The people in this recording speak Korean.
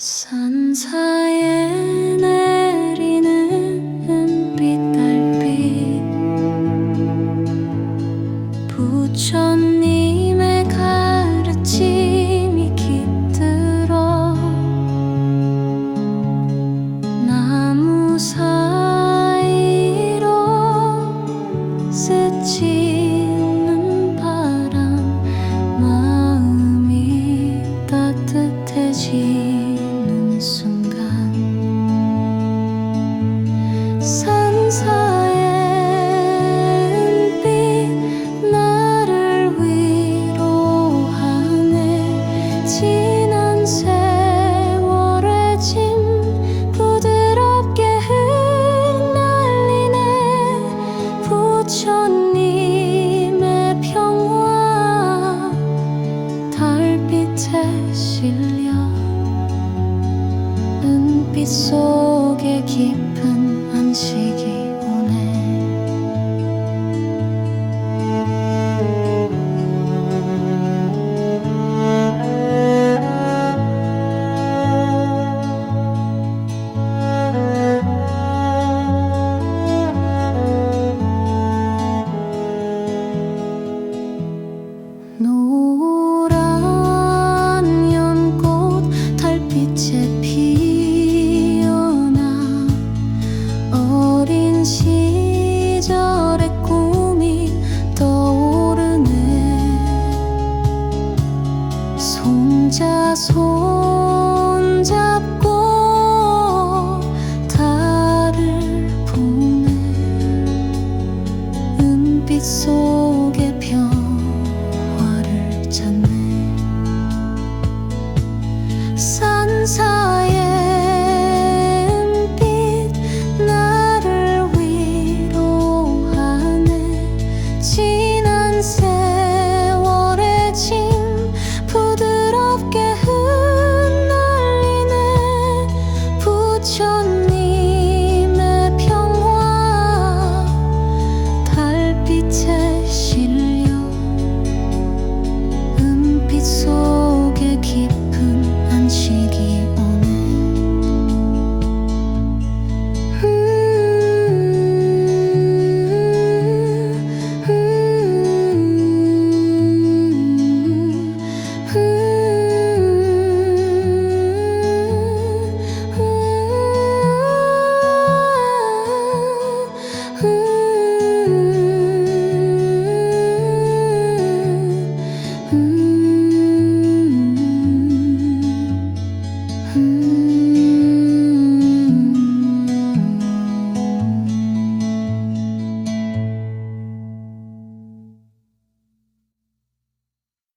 산사에 내리는 은빛 달빛 부처님 스치는 바람 마음이 따뜻해지는 순간. 산사의 은빛 나를 위로하네 빛 속에 깊은 안식이 손잡고 달을 보네 은빛 속에 평화를 찾네 산사